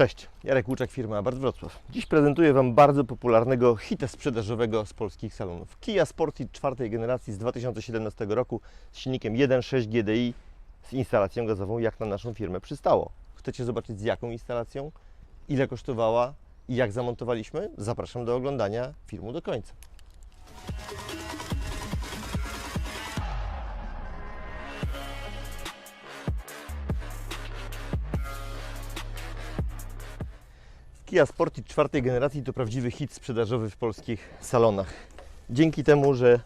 Cześć, Jarek Łuczak, firma Abart Wrocław. Dziś prezentuję Wam bardzo popularnego hita sprzedażowego z polskich salonów. Kia Sportage czwartej generacji z 2017 roku z silnikiem 1.6 GDI z instalacją gazową, jak na naszą firmę przystało. Chcecie zobaczyć z jaką instalacją, ile kosztowała i jak zamontowaliśmy? Zapraszam do oglądania filmu do końca. Kia Sportage czwartej generacji to prawdziwy hit sprzedażowy w polskich salonach. Dzięki temu, że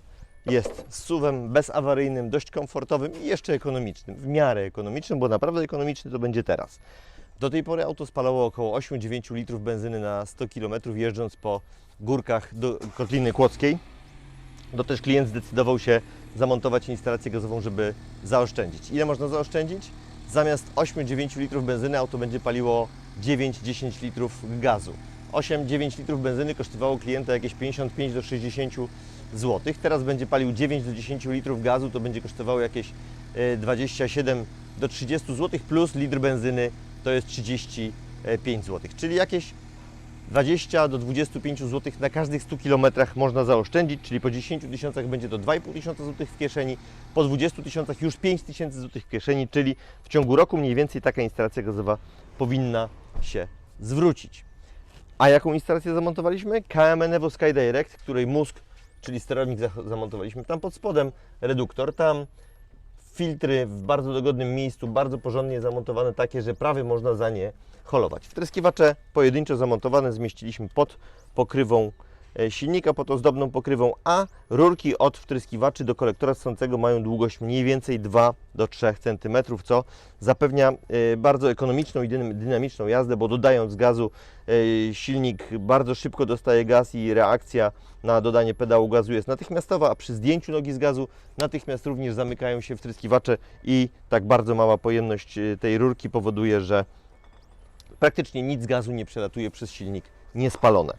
jest suwem bezawaryjnym, dość komfortowym i jeszcze ekonomicznym. W miarę ekonomicznym, bo naprawdę ekonomiczny to będzie teraz. Do tej pory auto spalało około 8-9 litrów benzyny na 100 km jeżdżąc po górkach do Kotliny Kłodzkiej. To też klient zdecydował się zamontować instalację gazową, żeby zaoszczędzić. Ile można zaoszczędzić? Zamiast 8-9 litrów benzyny auto będzie paliło 9-10 litrów gazu. 8-9 litrów benzyny kosztowało klienta jakieś 55 do 60 zł. Teraz będzie palił 9 do 10 litrów gazu, to będzie kosztowało jakieś e, 27 do 30 zł plus litr benzyny to jest 35 zł. Czyli jakieś 20 do 25 zł na każdych 100 km można zaoszczędzić, czyli po 10 tysiącach będzie to 2,5 tysiąca złotych w kieszeni, po 20 tysiącach już 5 tysięcy złotych w kieszeni, czyli w ciągu roku mniej więcej taka instalacja gazowa powinna się zwrócić. A jaką instalację zamontowaliśmy? KMN Evo Sky Direct, której mózg, czyli sterownik za- zamontowaliśmy tam pod spodem, reduktor tam, filtry w bardzo dogodnym miejscu, bardzo porządnie zamontowane, takie, że prawie można za nie holować. Wtryskiwacze pojedynczo zamontowane zmieściliśmy pod pokrywą silnika, pod ozdobną pokrywą, a rurki od wtryskiwaczy do kolektora ssącego mają długość mniej więcej 2 do 3 cm, co zapewnia e, bardzo ekonomiczną i dynam- dynamiczną jazdę, bo dodając gazu e, silnik bardzo szybko dostaje gaz i reakcja na dodanie pedału gazu jest natychmiastowa, a przy zdjęciu nogi z gazu natychmiast również zamykają się wtryskiwacze i tak bardzo mała pojemność e, tej rurki powoduje, że praktycznie nic gazu nie przelatuje przez silnik niespalone.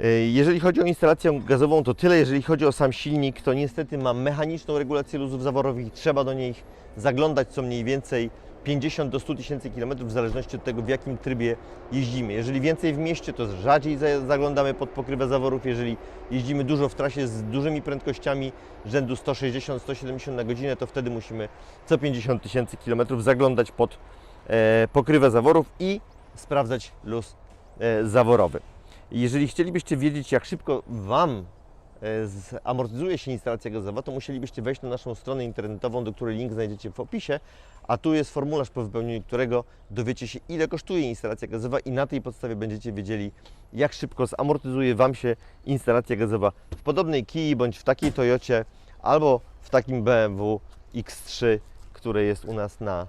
E, Jeżeli chodzi o instalację gazową, to tyle. Jeżeli chodzi o sam silnik, to niestety ma mechaniczną regulację luzów zaworowych i trzeba do niej zaglądać co mniej więcej 50 do 100 tysięcy kilometrów w zależności od tego, w jakim trybie jeździmy. Jeżeli więcej w mieście, to rzadziej za- zaglądamy pod pokrywę zaworów. Jeżeli jeździmy dużo w trasie z dużymi prędkościami rzędu 160-170 na godzinę, to wtedy musimy co 50 tysięcy kilometrów zaglądać pod e, pokrywę zaworów i sprawdzać luz e, zaworowy. Jeżeli chcielibyście wiedzieć, jak szybko Wam e, zamortyzuje się instalacja gazowa, to musielibyście wejść na naszą stronę internetową, do której link znajdziecie w opisie, a tu jest formularz, po wypełnieniu którego dowiecie się, ile kosztuje instalacja gazowa i na tej podstawie będziecie wiedzieli, jak szybko zamortyzuje Wam się instalacja gazowa w podobnej Kii bądź w takiej Toyocie albo w takim BMW X3, które jest u nas na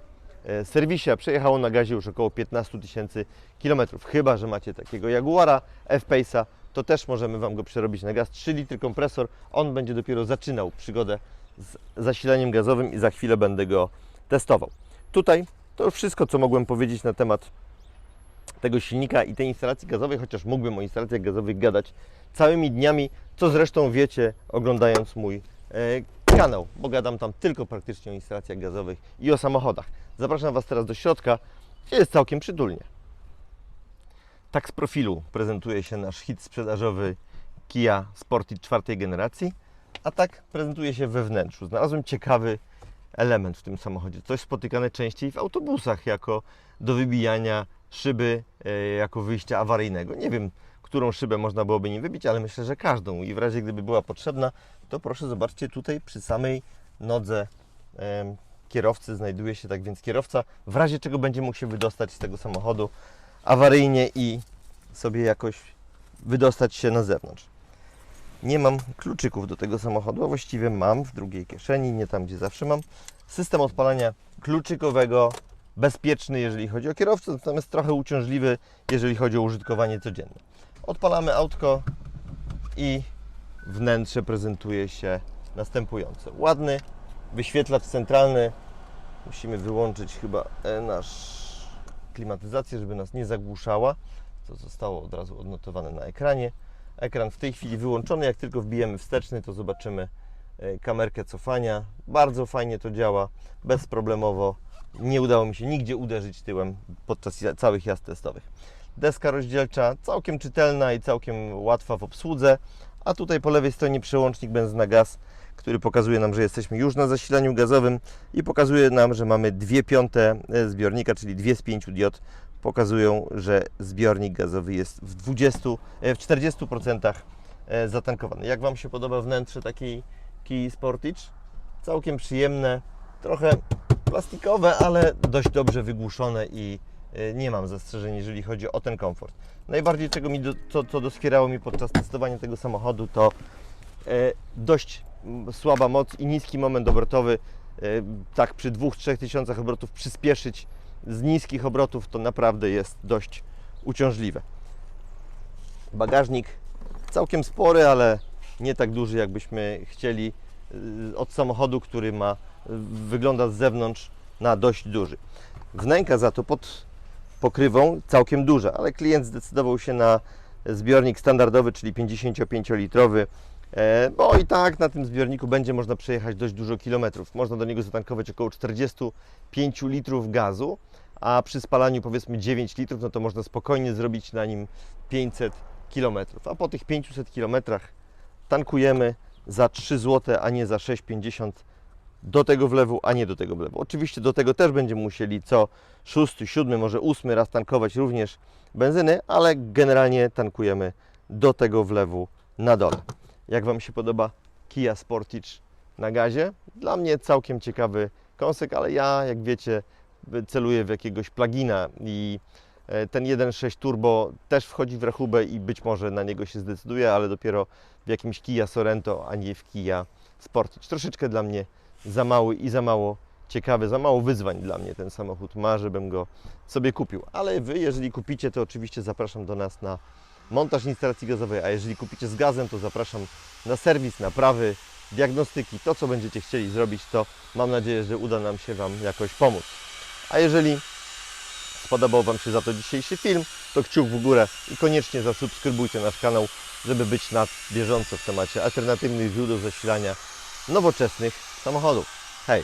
serwisie, a przejechało na gazie już około 15 tysięcy kilometrów. Chyba, że macie takiego Jaguara F-Pace'a, to też możemy Wam go przerobić na gaz. 3 litry kompresor, on będzie dopiero zaczynał przygodę z zasilaniem gazowym i za chwilę będę go testował. Tutaj to już wszystko, co mogłem powiedzieć na temat tego silnika i tej instalacji gazowej, chociaż mógłbym o instalacjach gazowych gadać całymi dniami, co zresztą wiecie oglądając mój e, kanał, bo gadam tam tylko praktycznie o instalacjach gazowych i o samochodach. Zapraszam Was teraz do środka, gdzie jest całkiem przytulnie. Tak z profilu prezentuje się nasz hit sprzedażowy Kia Sportage czwartej generacji, a tak prezentuje się we wnętrzu. Znalazłem ciekawy element w tym samochodzie. Coś spotykane częściej w autobusach jako do wybijania szyby e, jako wyjścia awaryjnego. Nie wiem, którą szybę można byłoby nim wybić, ale myślę, że każdą. I w razie gdyby była potrzebna, to proszę zobaczcie tutaj przy samej nodze kierowcy znajduje się tak więc kierowca, w razie czego będzie mógł się wydostać z tego samochodu awaryjnie i sobie jakoś wydostać się na zewnątrz. Nie mam kluczyków do tego samochodu, a właściwie mam w drugiej kieszeni, nie tam gdzie zawsze mam. System odpalania kluczykowego, bezpieczny jeżeli chodzi o kierowcę, natomiast trochę uciążliwy jeżeli chodzi o użytkowanie codzienne. Odpalamy autko i wnętrze prezentuje się następująco. Ładny wyświetlacz centralny. Musimy wyłączyć chyba e, nasz klimatyzację, żeby nas nie zagłuszała. To zostało od razu odnotowane na ekranie. Ekran w tej chwili wyłączony. Jak tylko wbijemy wsteczny, to zobaczymy e, kamerkę cofania. Bardzo fajnie to działa, bezproblemowo. nie udało mi się nigdzie uderzyć tyłem podczas całych jazd testowych. Deska rozdzielcza całkiem czytelna i całkiem łatwa w obsłudze, a tutaj po lewej stronie przełącznik benzyna gaz, który pokazuje nam, że jesteśmy już na zasilaniu gazowym i pokazuje nam, że mamy 2 piąte e, zbiornika, czyli dwie z pięciu diod pokazują, że zbiornik gazowy jest w 20, e, w 40% e, zatankowany. Jak Wam się podoba wnętrze takiej Kia Sportage? Całkiem przyjemne, trochę plastikowe, ale dość dobrze wygłuszone i nie mam zastrzeżeń, jeżeli chodzi o ten komfort. Najbardziej czego mi do, co, co doskwierało mi podczas testowania tego samochodu to e, dość słaba moc i niski moment obrotowy. E, tak przy 2-3 tysiącach obrotów przyspieszyć z niskich obrotów to naprawdę jest dość uciążliwe. Bagażnik całkiem spory, ale nie tak duży jakbyśmy chcieli y, od samochodu, który ma wygląda z zewnątrz na dość duży. Wnęka za to pod pokrywą całkiem duża, ale klient zdecydował się na zbiornik standardowy, czyli 55-litrowy, e, bo i tak na tym zbiorniku będzie można przejechać dość dużo kilometrów. Można do niego zatankować około 45 litrów gazu, a przy spalaniu powiedzmy 9 litrów, no to można spokojnie zrobić na nim 500 kilometrów. A po tych 500 kilometrach tankujemy za 3 zł, a nie za 6,50 do tego wlewu, a nie do tego wlewu. Oczywiście do tego też będziemy musieli co 6, 7, może 8 raz tankować również benzyny, ale generalnie tankujemy do tego wlewu na dole. Jak Wam się podoba Kia Sportage na gazie? Dla mnie całkiem ciekawy kąsek, ale ja, jak wiecie, celuję w jakiegoś plugina i e, ten 1.6 Turbo też wchodzi w rachubę i być może na niego się zdecyduje, ale dopiero w jakimś Kia Sorento, a nie w Kia Sportage. Troszeczkę dla mnie za mały i za mało ciekawy, za mało wyzwań dla mnie ten samochód ma, żebym go sobie kupił. Ale Wy, jeżeli kupicie, to oczywiście zapraszam do nas na montaż instalacji gazowej, a jeżeli kupicie z gazem, to zapraszam na serwis, naprawy, diagnostyki. To, co będziecie chcieli zrobić, to mam nadzieję, że uda nam się Wam jakoś pomóc. A jeżeli spodobał Wam się za to dzisiejszy film, to kciuk w górę i koniecznie zasubskrybujcie nasz kanał, żeby być na bieżąco w temacie alternatywnych źródeł zasilania nowoczesnych 咱们好组，嗨、